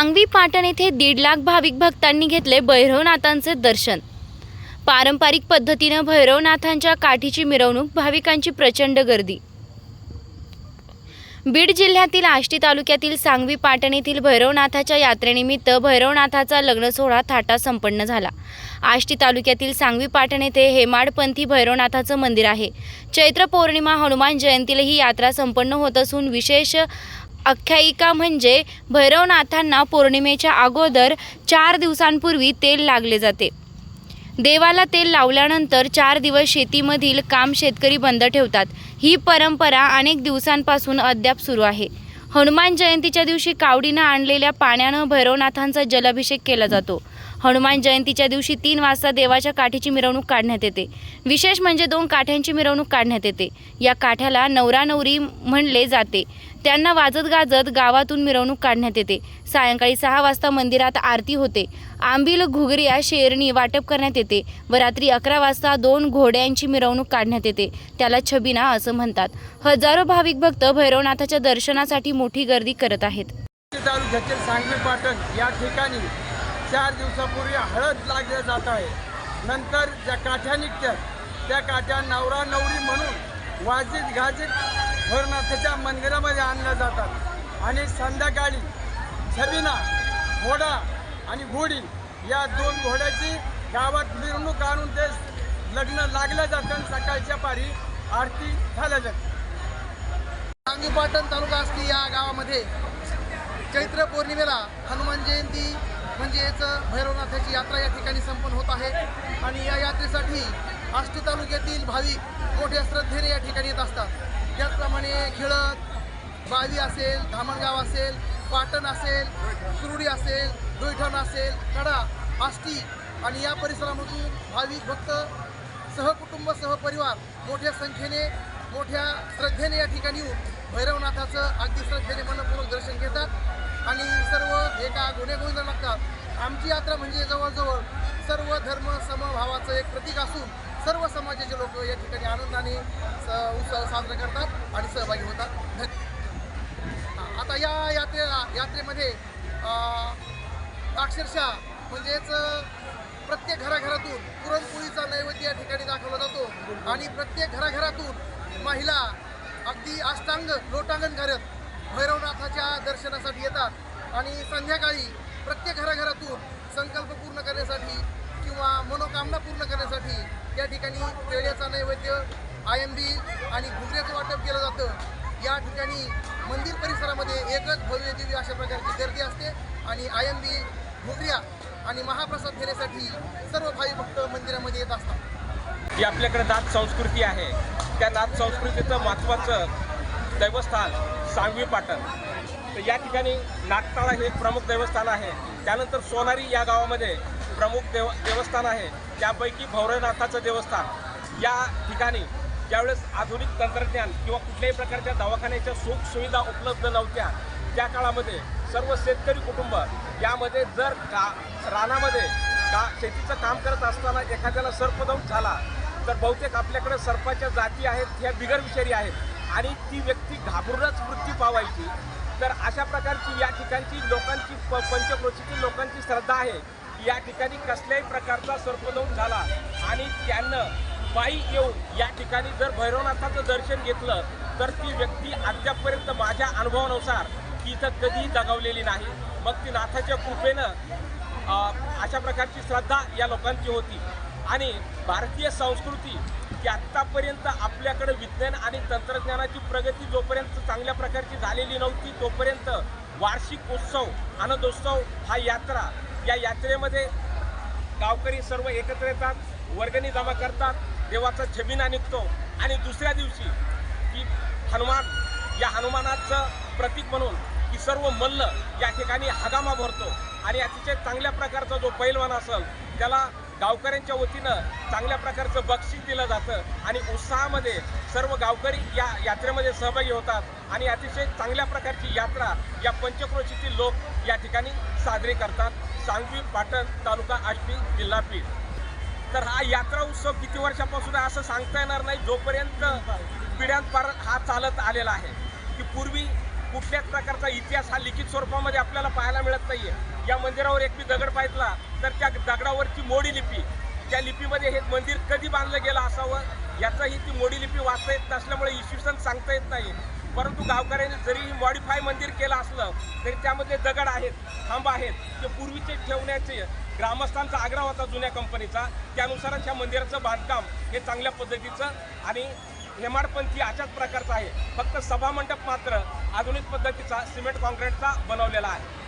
सांगवी पाटण येथे दीड लाख भाविक भक्तांनी घेतले भैरवनाथांचे दर्शन. पारंपरिक पद्धतीनं भैरवनाथांच्या काठीची मिरवणूक भाविकांची प्रचंड गर्दी. बीड जिल्ह्यातील आष्टी तालुक्यातील सांगवी पाटण येथील भैरवनाथाच्या यात्रेनिमित्त भैरवनाथाचा लग्न सोहळा थाटा संपन्न झाला. आष्टी तालुक्यातील सांगवी पाटण येथे हेमाडपंथी भैरवनाथाचं मंदिर आहे. चैत्र पौर्णिमा हनुमान जयंतीला ही यात्रा संपन्न होत असून विशेष आख्यायिका म्हणजे भैरवनाथांना पौर्णिमेच्या अगोदर चार दिवसांपूर्वी तेल लागले जाते. देवाला तेल लावल्यानंतर चार दिवस शेतीमधील काम शेतकरी बंद ठेवतात. ही परंपरा अनेक दिवसांपासून अद्याप सुरू आहे. हनुमान जयंतीच्या दिवशी कावडीनं आणलेल्या पाण्यानं भैरवनाथांचा जलाभिषेक केला जातो. हनुमान जयंतीच्या दिवशी तीन वाजता देवाच्या काठीची मिरवणूक काढण्यात येते. विशेष म्हणजे दोन काठ्यांची मिरवणूक काढण्यात येते. या काठ्याला नवरा नवरी म्हणले जाते. त्यांना वाजत गाजत गावातून मिरवणूक काढण्यात येते. सायंकाळी सहा वाजता मंदिरात आरती होते. आंबील घुगऱ्या शेरणी वाटप करण्यात येते व रात्री अकरा वाजता दोन घोड्यांची मिरवणूक काढण्यात येते. त्याला छबिना असं म्हणतात. हजारो भाविक भक्त भैरवनाथाच्या दर्शनासाठी मोठी गर्दी करत आहेत. तालुक्यातील सांगवी पाटण या ठिकाणी चार दिवसापूर्वी हळद लागल्या जात आहे. नंतर ज्या काठ्या निघतात त्या काठ्या नवरा नवरी म्हणून वाजित गाजित भोरनाथाच्या मंदिरामध्ये आणल्या जातात. आणि संध्याकाळी छबिना घोडा आणि घोडी या दोन घोड्याची गावात मिरवणूक आणून ते लग्न लागलं जातं आणि सकाळच्या पारी आरती झाल्या जाते सांगीपाटण तालुका असती या गावामध्ये चैत्र पौर्णिमेला हनुमान जयंती म्हणजेच भैरवनाथाची यात्रा या ठिकाणी संपन्न होत आहे. आणि या यात्रेसाठी आष्टी तालुक्यातील भाविक मोठ्या श्रद्धेने या ठिकाणी येत असतात. त्याचप्रमाणे खिळत बावी असेल धामणगाव असेल पाटण असेल सुरुडी असेल डोईठण असेल कडा आष्टी आणि या परिसरामधून भाविक भक्त सहकुटुंब सहपरिवार मोठ्या संख्येने मोठ्या श्रद्धेने या ठिकाणी येऊन भैरवनाथाचं अगदी श्रद्धेने मनपूर्वक दर्शन घेतात. आणि सर्व एका गुन्हेगोविंद लागतात. आमची यात्रा म्हणजे जवळजवळ सर्व धर्म समभावाचं एक प्रतीक असून सर्व समाजाचे लोक या ठिकाणी आनंदाने स उत्सव साजरा करतात आणि सहभागी होतात. आता या यात्रेला यात्रेमध्ये अक्षरशः म्हणजेच प्रत्येक घराघरातून पुरणपोळीचा नैवेद्य या ठिकाणी दाखवला जातो आणि प्रत्येक घराघरातून महिला अगदी अष्टांग लोटांगण करत भैरवनाथाच्या दर्शनासाठी येतात आणि संध्याकाळी प्रत्येक घराघरातून संकल्प पूर्ण करण्यासाठी किंवा मनोकामना पूर्ण करण्यासाठी या ठिकाणी पेढ्याचा नैवेद्य आयंबी आणि घुगऱ्याचं वाटप केलं जातं. या ठिकाणी मंदिर परिसरामध्ये एकच भव्य दिव्य अशा प्रकारची गर्दी असते आणि आयंबी घुगऱ्या आणि महाप्रसाद घेण्यासाठी सर्व भावी भक्त मंदिरामध्ये येत असतात. जी आपल्याकडे नाथ संस्कृती आहे त्या नाथ संस्कृतीचं महत्त्वाचं देवस्थान सांगवी पाटण. तर या ठिकाणी नागताळा हे एक प्रमुख देवस्थान आहे. त्यानंतर सोनारी या गावामध्ये प्रमुख देव देवस्थान आहे. त्यापैकी भैरवनाथाचं देवस्थान या ठिकाणी ज्यावेळेस आधुनिक तंत्रज्ञान किंवा कुठल्याही प्रकारच्या दवाखान्याच्या सुखसुविधा उपलब्ध नव्हत्या त्या काळामध्ये सर्व शेतकरी कुटुंब यामध्ये जर का रानामध्ये का शेतीचं काम करत असताना एखाद्याला सर्पदंश झाला तर बहुतेक आपल्याकडे सर्पाच्या जाती आहेत ह्या बिगर विषारी आहेत आणि ती व्यक्ती घाबरूनच मृत्यू पावायची. तर अशा प्रकारची या ठिकाणची लोकांची प पंचक्रोशीची लोकांची श्रद्धा आहे. या ठिकाणी कसल्याही प्रकारचा सर्पदोन झाला. आणि त्यांनं पायी येऊन या ठिकाणी जर भैरवनाथाचं दर्शन घेतलं तर ती व्यक्ती अद्यापपर्यंत माझ्या अनुभवानुसार ती इथं कधीही दगावलेली नाही. मग ती नाथाच्या कृपेनं अशा प्रकारची श्रद्धा या लोकांची होती. आणि भारतीय संस्कृती की आत्तापर्यंत आपल्याकडे विज्ञान आणि तंत्रज्ञानाची प्रगती जोपर्यंत चांगल्या प्रकारची झालेली नव्हती तोपर्यंत वार्षिक उत्सव आनंदोत्सव हा यात्रा या यात्रेमध्ये गावकरी सर्व एकत्र येतात वर्गणी जमा करतात देवाचा छबिना निघतो. आणि दुसऱ्या दिवशी की हनुमान या हनुमानाचं प्रतीक म्हणून की सर्व मल्ल या ठिकाणी हगामा भरतो. आणि अतिशय चांगल्या प्रकारचा जो पैलवान असेल त्याला गावकऱ्यांच्या वतीनं चांगल्या प्रकारचं बक्षीस दिलं जातं. आणि उत्साहामध्ये सर्व गावकरी या यात्रेमध्ये सहभागी होतात. आणि अतिशय चांगल्या प्रकारची यात्रा या पंचक्रोशीतील लोक या ठिकाणी साजरी करतात. सांगवी पाटण तालुका आष्टी जिल्हा पीठ तर हा यात्रा उत्सव किती वर्षापासून आहे असं सांगता येणार नाही. जोपर्यंत पिढ्यांपार हा चालत आलेला आहे की पूर्वी कुठल्याच प्रकारचा इतिहास हा लिखित स्वरूपामध्ये आपल्याला पाहायला मिळत नाही आहे या मंदिरावर एक मी दगड पाहितला तर त्या दगडावरची मोडी लिपी त्या लिपीमध्ये हे मंदिर कधी बांधलं गेलं असावं याचाही ती मोडी लिपी वाचता येत नसल्यामुळे इसवी सन सांगता येत नाही. परंतु गावकऱ्यांनी जरी मॉडिफाय मंदिर केलं असलं तरी त्यामध्ये दगड आहेत खांब आहेत ते पूर्वीचे ठेवण्याचे ग्रामस्थांचा आग्रह होता जुन्या कंपनीचा त्यानुसारच ह्या मंदिराचं बांधकाम हे चांगल्या पद्धतीचं आणि हेमाडपंथी अशाच प्रकारचं आहे. फक्त सभामंडप मात्र आधुनिक पद्धतीचा सिमेंट कॉन्क्रीटचा बनवलेला आहे.